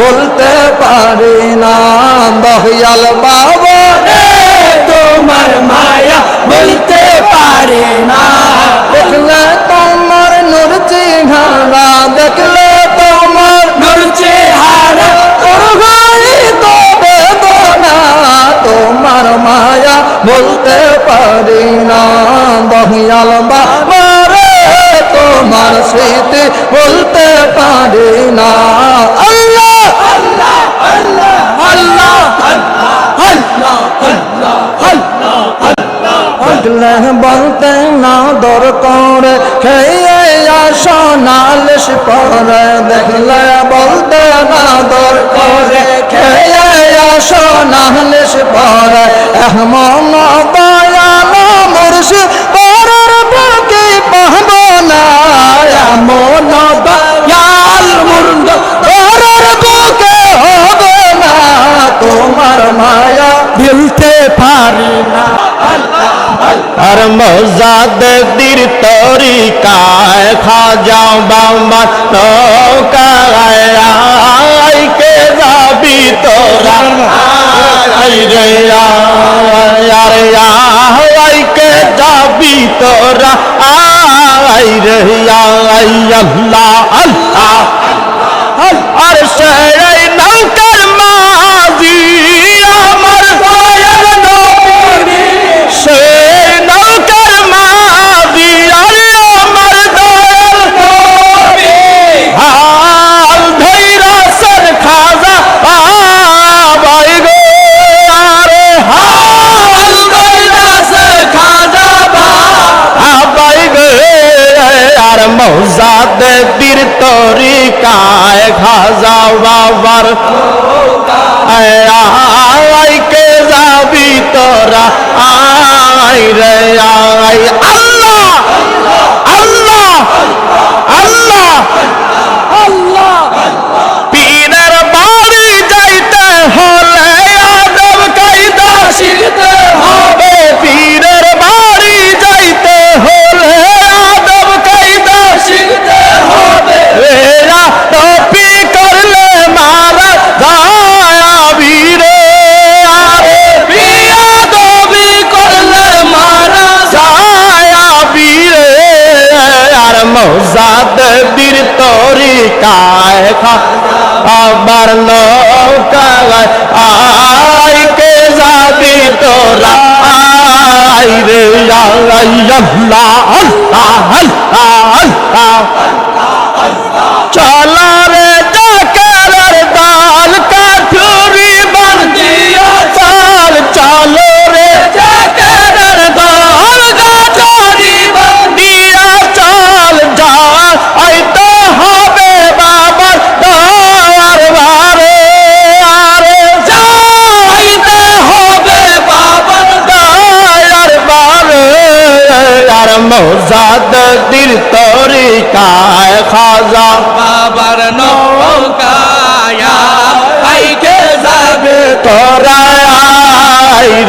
বলতে পারি না দহিয়াল বাবা তোমার মায়া বলতে পারে না। আল্লাহ আল্লাহ দেখলে বলতে না দরকার খেয়ে আসো নালিশ পরে দেখলে বলতে না দরকার খেয়ে আসো নালিশ পরে এমন দয়াল মুর্শিদ পরের বুকে পাহব না এমন দয়াল মজাদের তরিকায় খাজাও বাবা নৌকায় আই কে যাবি তোরা? আই রে আরে আই কে যাবি তোরা? আই রে আল্লাহ আল্লাহ আর সেই মৌজাদ বীর তরিকায় খাজা বাবার। আই কে যাবি তোরা? আয় রে আই মৌজাদ বীর তরিকায় আবার নৌকায় আই কে যাবি তোরা আই রে আল্লাহ আল্লাহ আল্লাহ আল্লাহ আর মৌজাদ দিল তরিকায় খাজা। বাবার নৌকায়া আইকে যাবে তোরা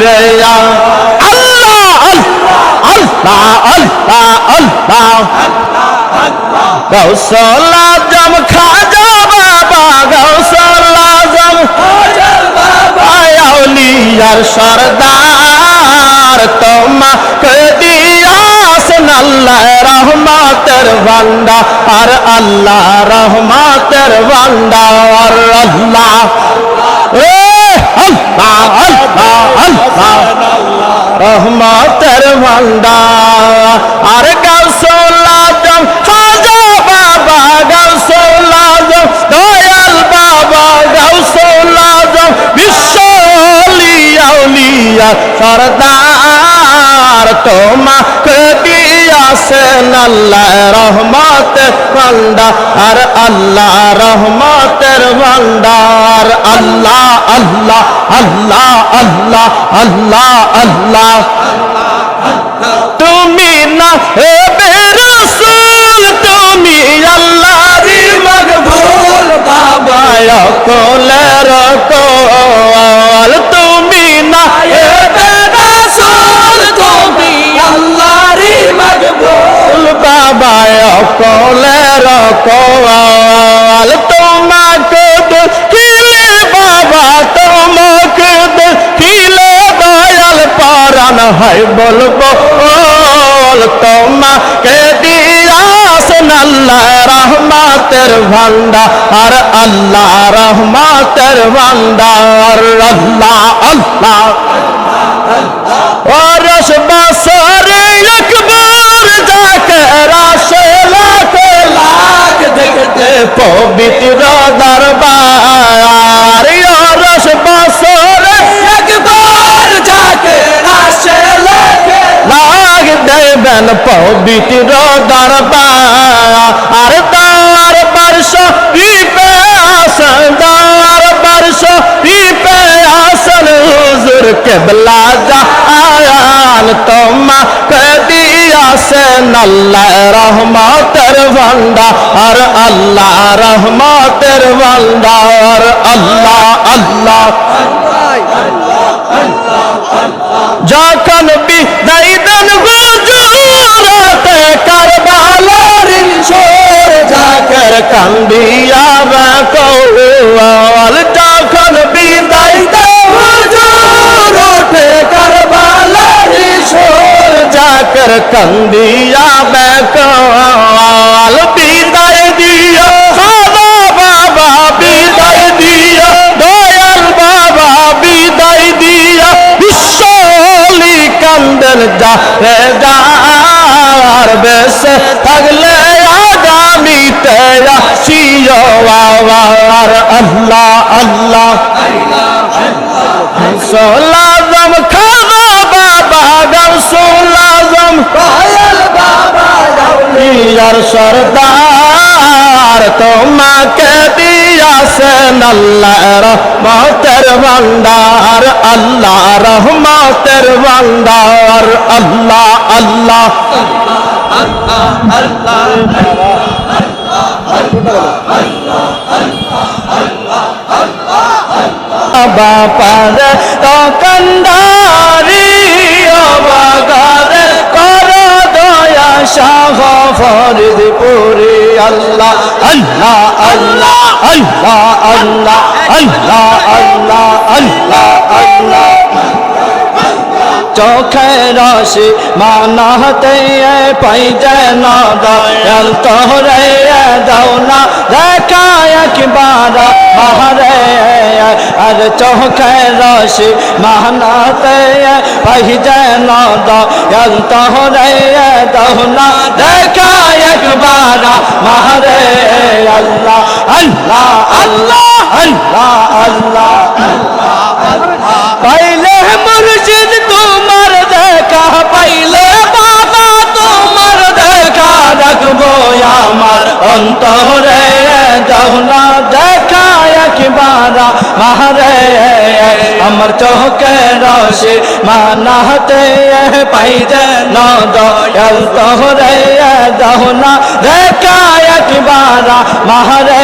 রে। আল্লাহ আল্লাহ আল্লাহ আল্লাহ গৌসলা জম খাজা বাবা গৌসলা জম। আউলিয়ার সরদার দিয়াসন আল্লাহ রহমাতের ভান্ডার আর আল্লাহ রহমাতের আল্লাহ। এ, আল্লাহ রহমতের ভান্ডার আর গাউসলা জম খাজা বাবা গাউসলা জম দয়াল বাবা গাউসলা জম বিশ্বলিয়া সরদার তোমাকে দিয়াছেন আল্লাহ রহমতের ভান্ডার, আর আল্লাহ রহমতের ভান্ডার। আল্লাহ আল্লাহ আল্লাহ আল্লাহ আল্লাহ আল্লাহ। তুমি না বাবায় কলের কল তোমাকে দেখিলে বাবা, তোমাকে দেখিলে দয়াল, পরাণ হয় বলব। বল, তোমাকে দিয়াস আল্লাহ রহমাতের ভান্ডা আর আল্লাহ রহমাতের ভান্ডার আল্লাহ আল্লাহ ওরস বাসর পবিত্র দরবার ওরস বছরে একবার যাকে রাসে লাগ দেবেন পবিত্র দরবার। আর তার বর্ষ বিপে আসন, তার বর্ষ বিপে আসন, হুজুর কেবলা জাহান তোমা দিয়াছেন আল্লাহ রহমতের ভান্ডার আল্লাহ রহমতের ভান্ডার আল্লাহ আল্লাহ। যখন বিদায় দেন গুজরাতে কারবালার ইনশোর, জাকের কান্দিয়া কৌল যখন জাকের কান্দিয়া কৌল বিদায় দিও সাদা বাবা, বিদায় দিও দয়াল বাবা, বিদায় দিও বিশ্বলি কান্দন যা রে যার বেসে থাকলে আগামীতে আসিও আর আল্লাহ আল্লাহ। সোলাজম ইয়ার সরদার, তোমাকে দিয়াছেন আল্লাহ রহমতের ভান্ডার আল্লাহ রহমতের ভান্ডার আল্লাহ আল্লাহ। বাপার দোকানদারি অবাগারে শাহ ফরদ পরে আল্লাহ আল্লাহ আল্লাহ আল্লাহ আল্লাহ আল্লাহ আল্লাহ চোখে রসি মানাতে পাই যেন তোরে দাও। না, দেখা একবার। মারে আর চোখে রসি মানাতে পাই যেন দয়াল তোরে দাও না, দেখা একবার। মারে আল্লাহ আল্লাহ আল্লাহ আল্লাহ আল্লাহ। অন্তরে যাওনা দেখা একবার। মারে আমার চোখে রসে মানাতে পাই যেন দয়াল তোরে যাওনা দেখা একবার। মারে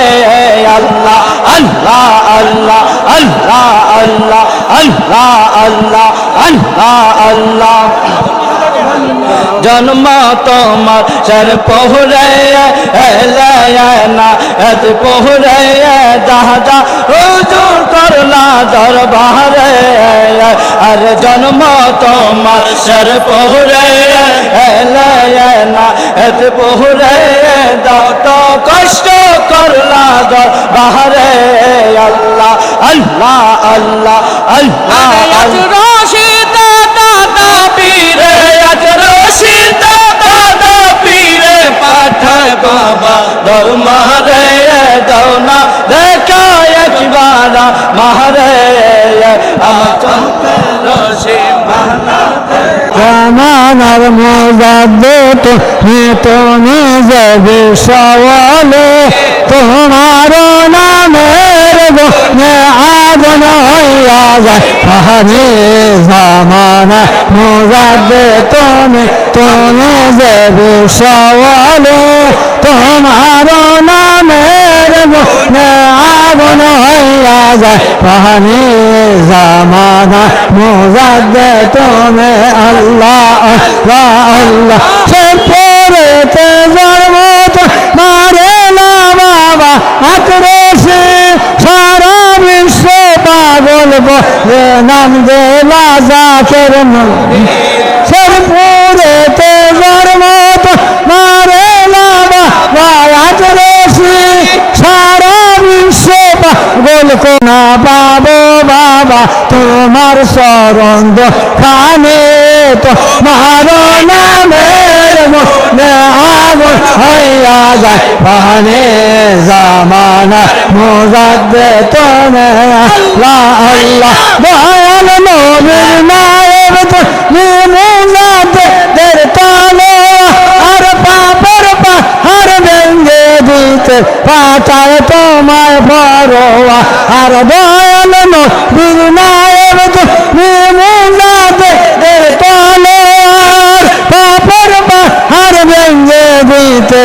আল্লাহ আল্লাহ আল্লাহ আল্লাহ আল্লাহ আল্লাহ আল্লাহ আল্লাহ আল্লাহ। জন্ম তোমার সর পহরে না, এত পহরে দাদা হুজুর করলা দরবারে। আর জন্ম তোমার সর পহরে না, এত পহরে দাত কষ্ট করলা দরবারে। আল্লাহ আল্লাহ আল্লাহ আল্লাহ আল্লাহ পীরে আজ রশিদ দাদা পীরে পাঠায় বাবা দরমারে দাও না, দেখা একবার মারে চমকে রশি তুমি যাবে সওয়ালে, তোমার নামের আগুন হইয়া যায় জামানা মোজাদ্দে তুমি যাবে সওয়ালে তোমার নামের গুণে আগুন হইয়া যায়। পাহাড়ে জামানা মোজাদ্দে তুমি, আল্লাহ আল্লাহ আল্লাহ। নাম দেলা জাকের সরপুরে তে মত মারে বাবা বায়াত রসি, সারা বিশ্ব পাগল কোনা বাবো বাবা, তোমার সরন্দ খানে তো। মারা আগুন হইয়া যায় পানে জামানা মোজাদ্দে তোনে আল্লাহ নবীর তো দের তালে। আর পাপর পাহাড় ভেঙ্গে দিতে পাচার তোমায় পরোয়া আর দয়াল নবীর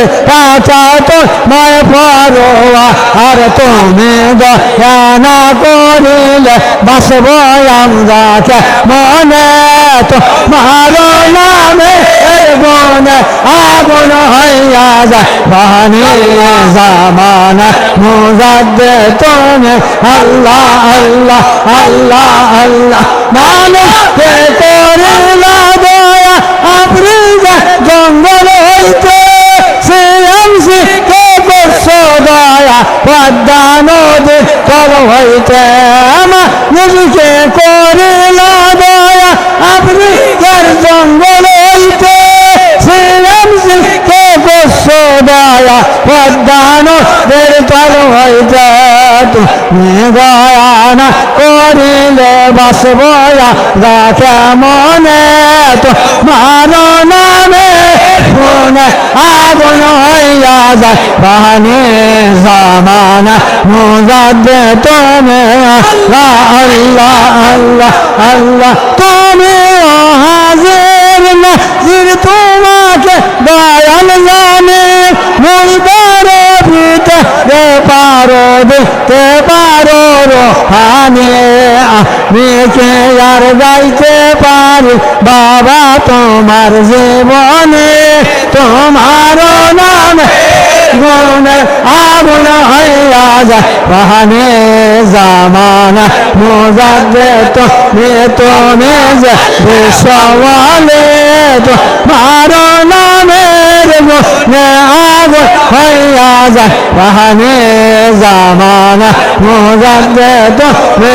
দিতে পাচা তো মায় পরোয়া আর তুমি দয়ানা করিলে বাসব আমরা মনে তো মারো নামে বনে আগুন হইয়া যায় বাহানি জামানা মুজাদ্দে তুমি আল্লাহ আল্লাহ আল্লাহ আল্লাহ মানুষ কে করিলা দয়া আপনি জঙ্গল হইতে শ্রীয়াংশি কে করছ দয়া পদ্মা নদী তল হইতে নিজকে করিলা দয়া আপনি যার জঙ্গল হইতে শ্রীরামসি কে করছ দয়া পদ্মা নদীর তল হইতে গয়ানা করিলে বাসবয়া। দেখে মনে তো মারো নামে মনে আগুন হইয়া বাহানে জামানা মুজাদ্দে তুমি। আল্লাহ আল্লাহ আল্লাহ। তুমি হাজির নাজির তোমাকে দয়াল জানে মুলদারে ভিতরে পারো, দেখতে পারো রোহানে। আমি কে আর গাইতে পারি? বাবা, তোমার জীবনে তোমার নামে মনে আগুন হইয়া যায় বাহানে জামানা মোজাদে তো মে তো মে যে বিশ্বওয়ালে তো মারো নামের মনে আগুন হইয়া যায় বাহানে জামানা মোজাদে তো মে